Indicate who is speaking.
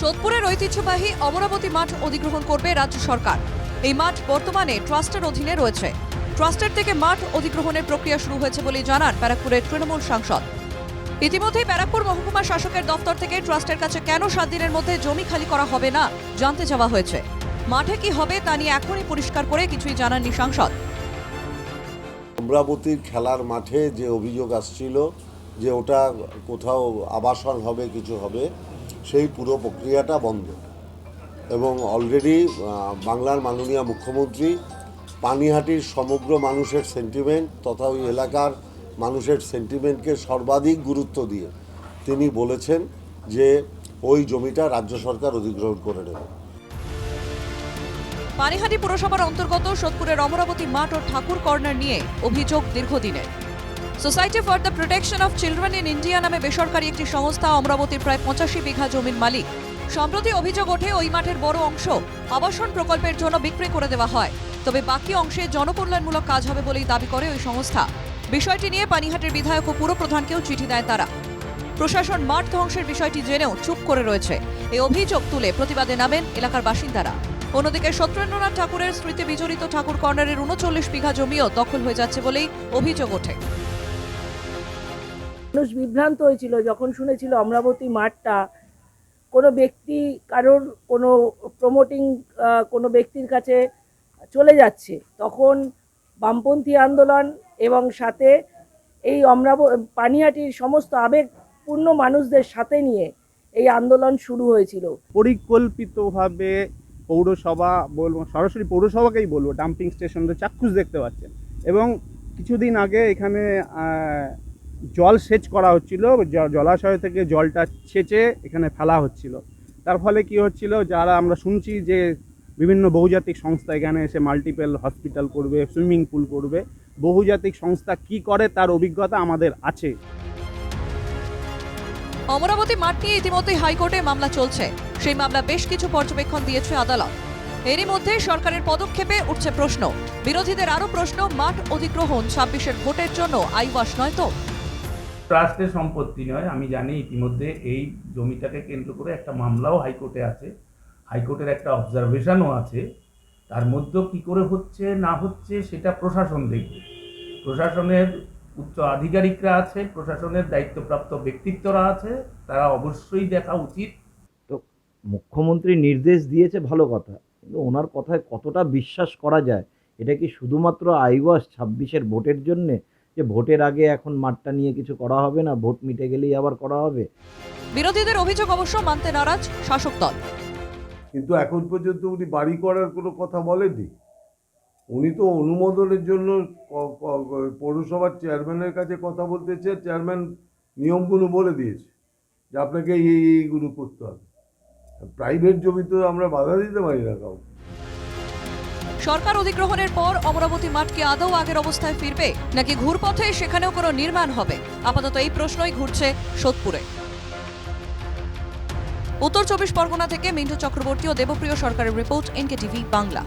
Speaker 1: সোদপুরের ঐতিহ্যবাহী অমরাবতী মাঠ অধিগ্রহণ করবে রাজ্য সরকার। এই মাঠ বর্তমানে ট্রাস্টের অধীনে রয়েছে। ট্রাস্টের থেকে মাঠ অধিগ্রহণের প্রক্রিয়া শুরু হয়েছে বলে জানান ব্যারাকপুরের তৃণমূল সাংসদ। ইতিমধ্যেই ব্যারাকপুর মহকুমা শাসকের দফতর থেকে ট্রাস্টের কাছে কেন সাত দিনের মধ্যে জমি খালি করা হবে না, জানতে চাওয়া হয়েছে। মাঠে কি হবে তা নিয়ে এখনই পরিষ্কার করে কিছুই জানাননি সাংসদ।
Speaker 2: অমরাবতীর খেলার মাঠে যে অভিযোগ আসছিল যে ওটা কোথাও আবাসন হবে, কিছু হবে সেই পুরো প্রক্রিয়াটা বন্ধ। এবং অলরেডি বাংলার মাননীয় মুখ্যমন্ত্রী পানিহাটির সমগ্র মানুষের সেন্টিমেন্ট তথা ওই এলাকার মানুষের সেন্টিমেন্টকে সর্বাধিক গুরুত্ব দিয়ে তিনি বলেছেন যে ওই জমিটা রাজ্য সরকার অধিগ্রহণ করে নেবে।
Speaker 1: পানিহাটি পুরসভার অন্তর্গত সোদপুরের অমরাবতী মাঠ ও ঠাকুর কর্নার নিয়ে অভিযোগ দীর্ঘদিনের। Society for the protection of children in India নামে বেসরকারি একটি সংস্থা অমরাবতীর প্রায় পঁচাশি বিঘা জমির মালিক। সম্প্রতি অভিযোগ ওঠে ওই মাঠের বড় অংশ আবাসন প্রকল্পের জন্য বিক্রি করে দেওয়া হয়। তবে বাকি অংশে জনকল্যাণমূলক কাজ হবে বলেই দাবি করে ওই সংস্থা। বিষয়টি নিয়ে পানিহাটের বিধায়ক ও পুরপ্রধানকেও চিঠি দেয় তারা। প্রশাসন মাঠ ধ্বংসের বিষয়টি জেনেও চুপ করে রয়েছে। এই অভিযোগ তুলে প্রতিবাদে নামেন এলাকার বাসিন্দারা। অন্যদিকে সত্যেন্দ্রনাথ ঠাকুরের স্মৃতি বিজড়িত ঠাকুর কর্নারের উনচল্লিশ বিঘা জমিও দখল হয়ে যাচ্ছে বলেই অভিযোগ ওঠে।
Speaker 3: মানুষ বিভ্রান্ত হয়েছিল, যখন শুনেছিল অমরাবতী মাঠটা, কোনো ব্যক্তি কারোর কোনো প্রমোটিং কোনো ব্যক্তির কাছে চলে যাচ্ছে, তখন বামপন্থী আন্দোলন এবং সাথে এই অমরাব পানিহাটির সমস্ত আবেগপূর্ণ মানুষদের সাথে নিয়ে এই আন্দোলন শুরু হয়েছিল।
Speaker 4: পরিকল্পিতভাবে পৌরসভা বলব, সরাসরি পৌরসভাকেই বলব ডাম্পিং স্টেশনে চাক্ষুষ দেখতে পাচ্ছেন। এবং কিছুদিন আগে এখানে জল সেচ করা হচ্ছিল জলাশয় থেকে জলটা ছেঁচে এখানে ফেলা হচ্ছিল। তার ফলে কি হচ্ছিল, যারা আমরা শুনছি যে বিভিন্ন বহুজাতিক সংস্থা এখানে এসে মাল্টিপেল হসপিটাল করবে সুইমিং পুল করবে, বহুজাতিক সংস্থা কি করে তার অভিজ্ঞতা আমাদের আছে।
Speaker 1: অমরাবতী মাঠ নিয়ে ইতিমধ্যেই হাইকোর্টে মামলা চলছে। সেই মামলা বেশ কিছু পর্যবেক্ষণ দিয়েছে আদালত। এরই মধ্যে সরকারের পদক্ষেপে উঠছে প্রশ্ন। বিরোধীদের আরও প্রশ্ন, মাঠ অধিগ্রহণ ছাব্বিশের ভোটের জন্য আইওয়াস নয় তো?
Speaker 5: ট্রাস্টের সম্পত্তি নয়, আমি জানি ইতিমধ্যে এই জমিটাকে কেন্দ্র করে একটা মামলাও হাইকোর্টে আছে, হাইকোর্টের একটা অবজারভেশনও আছে। তার মধ্যেও কী করে হচ্ছে, না হচ্ছে, সেটা প্রশাসন দেখবে। প্রশাসনের উচ্চ আধিকারিকরা আছে, প্রশাসনের দায়িত্বপ্রাপ্ত ব্যক্তিত্বরা আছে, তারা অবশ্যই দেখা উচিত।
Speaker 6: তো মুখ্যমন্ত্রী নির্দেশ দিয়েছে ভালো কথা, কিন্তু ওনার কথায় কতটা বিশ্বাস করা যায়, এটা কি শুধুমাত্র আইওয়াস ছাব্বিশের ভোটের জন্যে যে ভোটের আগে এখন মাঠটা নিয়ে কিছু করা হবে না ভোট মিটে গেলেই আবার করা হবে?
Speaker 1: বিরোধীদের অভিযোগ অবশ্য মানতে নারাজ শাসক দল।
Speaker 7: কিন্তু এখন পর্যন্ত উনি বাড়ি করার কোনো কথা বলেননি। উনি তো অনুমোদনের জন্য পৌরসভার চেয়ারম্যানের কাছে কথা বলতে চেয়ে চেয়ারম্যান নিয়মগুলো বলে দিয়েছে যে আপনাকে এই এই- এইগুলো করতে হবে। প্রাইভেট জমি তো আমরা বাধা দিতে পারি না কাউকে।
Speaker 1: সরকার অধিগ্রহণের পর অমরাবতী মাঠ কি আদৌ আগের অবস্থায় ফিরবে, নাকি ঘুরপথে সেখানেও কোনো নির্মাণ হবে? আপাতত এই প্রশ্নই ঘুরছে সোদপুরে। উত্তর চব্বিশ পরগনা থেকে মিন্টু চক্রবর্তী ও দেবপ্রিয় সরকারের রিপোর্ট এনকে টিভি বাংলা।